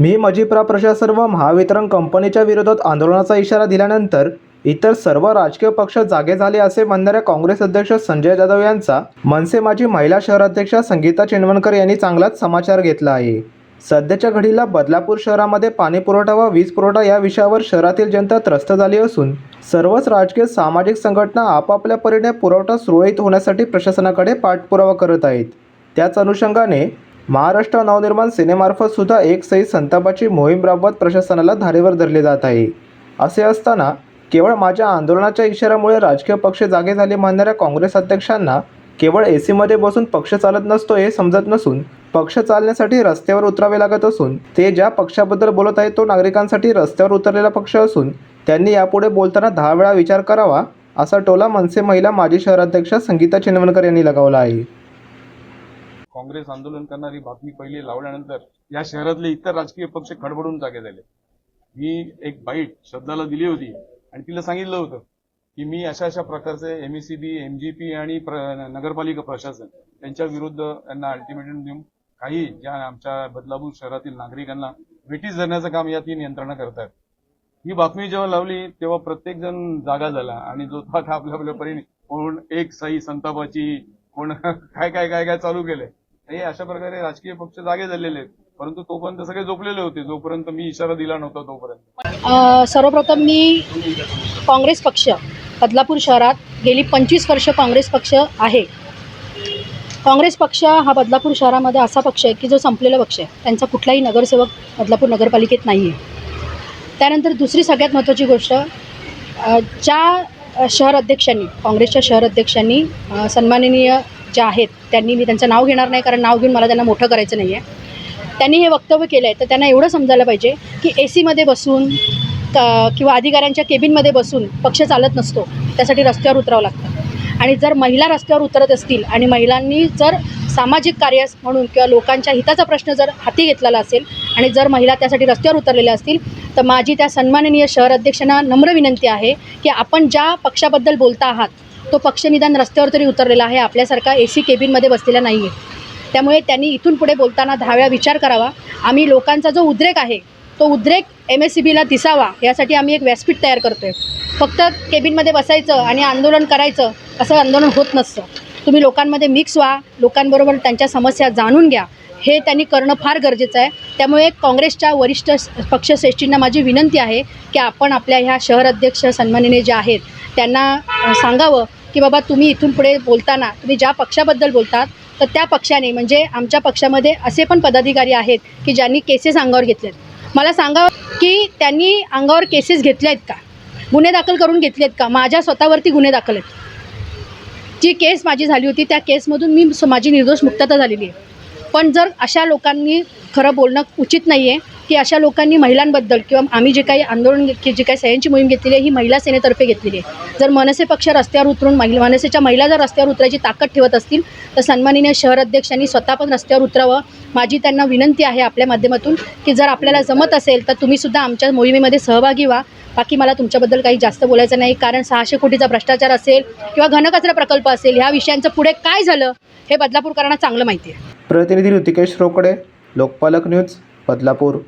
मी मजिप्रा प्रशासन व महावितरण कंपनीच्या विरोधात आंदोलनाचा इशारा दिल्यानंतर इतर सर्व राजकीय पक्ष जागे झाले असे म्हणणाऱ्या काँग्रेस अध्यक्ष संजय जाधव यांचा मनसे माजी महिला शहराध्यक्षा संगीता चिंडवणकर यांनी चांगलाच समाचार घेतला आहे. सध्याच्या घडीला बदलापूर शहरामध्ये पाणी पुरवठा व वीज पुरवठा या विषयावर शहरातील जनता त्रस्त झाली असून सर्वच राजकीय सामाजिक संघटना आपापल्या परीने पुरवठा सुरळीत होण्यासाठी प्रशासनाकडे पाठपुरावा करत आहेत. त्याच अनुषंगाने महाराष्ट्र नवनिर्माण सेनेमार्फत सुद्धा एक सही संतापाची मोहीम राबवत प्रशासनाला धारेवर धरले जात आहे. असे असताना केवळ माझ्या आंदोलनाच्या इशाऱ्यामुळे राजकीय पक्ष जागे झाले म्हणणाऱ्या काँग्रेस अध्यक्षांना केवळ ए सीमध्ये बसून पक्ष चालत नसतो हे समजत नसून पक्ष चालण्यासाठी रस्त्यावर उतरावे लागत असून ते ज्या पक्षाबद्दल बोलत आहेत तो नागरिकांसाठी रस्त्यावर उतरलेला पक्ष असून त्यांनी यापुढे बोलताना दहा वेळा विचार करावा असा टोला मनसे महिला माजी शहराध्यक्षा संगीता चिंडवणकर यांनी लगावला आहे. काँग्रेस आंदोलन करणारी बातमी पहिली लावल्यानंतर या शहरातले इतर राजकीय पक्ष खडबडून जागे झाले. मी एक बाईट शब्दाला दिली होती आणि तिला सांगितलं होतं की मी अशा अशा प्रकारचे एमईसीबी एमजीपी आणि प्र- नगरपालिका प्रशासन यांच्या विरुद्ध यांना अल्टिमेटम देऊन काही ज्या आमच्या बदलापूर शहरातील नागरिकांना वेटीस धरण्याचं काम या तीन यंत्रणा करतात ही बातमी जेव्हा लावली तेव्हा प्रत्येक जण जागा झाला आणि जो था आपल्या आपल्या परीने कोण एक साई संतापाची कोण काय काय काय काय चालू केलंय? हे अशा प्रकारे राजकीय पक्ष जागे झालेले आहेत. परंतु तोपर्यंत सगळे झोपलेले होते. जोपर्यंत मी इशारा दिला नव्हता तोपर्यंत. सर्वप्रथम मी काँग्रेस पक्ष बदलापूर शहरात गेली पंचवीस वर्ष काँग्रेस पक्ष आहे. काँग्रेस पक्ष हा बदलापूर शहरामध्ये असा पक्ष आहे की जो संपलेला पक्ष आहे. त्यांचा कुठलाही नगरसेवक बदलापूर नगरपालिकेत नाही आहे त्यानंतर दुसरी सगळ्यात महत्त्वाची गोष्ट ज्या शहर अध्यक्षांनी काँग्रेसच्या शहर अध्यक्षांनी सन्माननीय ज्या आहेत त्यांनी मी त्यांचं नाव घेणार नाही कारण नाव घेऊन मला त्यांना मोठं करायचं नाही आहे त्यांनी हे वक्तव्य केलं आहे तर त्यांना एवढं समजायला पाहिजे की ए सीमध्ये बसून किंवा अधिकाऱ्यांच्या केबिनमध्ये बसून पक्ष चालत नसतो त्यासाठी रस्त्यावर उतरावं लागतं. आणि जर महिला रस्त्यावर उतरत असतील आणि महिलांनी जर सामाजिक कार्य म्हणून किंवा लोकांच्या हिताचा प्रश्न जर हाती घेतलेला असेल आणि जर महिला त्यासाठी रस्त्यावर उतरलेल्या असतील तर माझी त्या सन्माननीय शहर अध्यक्षांना नम्र विनंती आहे की आपण ज्या पक्षाबद्दल बोलता आहात तो पक्ष निदान रस्त्यावर तरी उतरलेला आहे. आपल्यासारखा ए सी केबिनमध्ये बसलेला नाही आहे त्यामुळे त्यांनी इथून पुढे बोलताना दहा वेळा विचार करावा. आम्ही लोकांचा जो उद्रेक आहे तो उद्रेक एम एस सी बीला दिसावा यासाठी आम्ही एक व्यासपीठ तयार करतो आहे फक्त केबिनमध्ये बसायचं आणि आंदोलन करायचं असं आंदोलन होत नसतं. तुम्ही लोकांमध्ये मिक्स व्हा लोकांबरोबर त्यांच्या समस्या जाणून घ्या. हे त्यांनी करणं फार गरजेचं आहे. त्यामुळे काँग्रेसच्या वरिष्ठ पक्षश्रेष्ठींना माझी विनंती आहे की आपण आपल्या ह्या शहर अध्यक्ष सन्मानिने जे आहेत त्यांना सांगावं की बाबा तुम्ही इथून पुढे बोलताना तुम्ही ज्या पक्षाबद्दल बोलतात तर त्या पक्षाने म्हणजे आमच्या पक्षामध्ये असे पण पदाधिकारी आहेत की ज्यांनी केसेस अंगावर घेतलेत. मला सांगावं की त्यांनी अंगावर केसेस घेतल्या आहेत का? गुन्हे दाखल करून घेतले आहेत का? माझ्या स्वतःवरती गुन्हे दाखल आहेत. जी केस माझी झाली होती त्या केसमधून मी स- माझी निर्दोष मुक्तता झालेली आहे. पण जर अशा लोकांनी खरं बोलणं उचित नाही आहे की अशा लोकांनी महिलांबद्दल किंवा आम्ही जे काही आंदोलन की जी काही सह्यांची मोहीम घेतलेली आहे ही महिला सेनेतर्फे घेतलेली आहे. जर मनसे पक्ष रस्त्यावर उतरून महिला मनसेच्या महिला जर रस्त्यावर उतरायची ताकद ठेवत असतील तर सन्माननीय शहर अध्यक्षांनी स्वतः पण रस्त्यावर उतरावं. माझी त्यांना विनंती आहे आपल्या माध्यमातून की जर आपल्याला जमत असेल तर तुम्हीसुद्धा आमच्या मोहिमेमध्ये सहभागी व्हा. बाकी मला तुमच्याबद्दल काही जास्त बोलायचं नाही कारण सहाशे कोटीचा भ्रष्टाचार असेल किंवा घनकचरा प्रकल्प असेल ह्या विषयांचं पुढे काय झालं हे बदलापूरकरांना चांगलं माहिती आहे. प्रतिनिधी ऋतिकेश रोकडे लोकपालक न्यूज बदलापूर.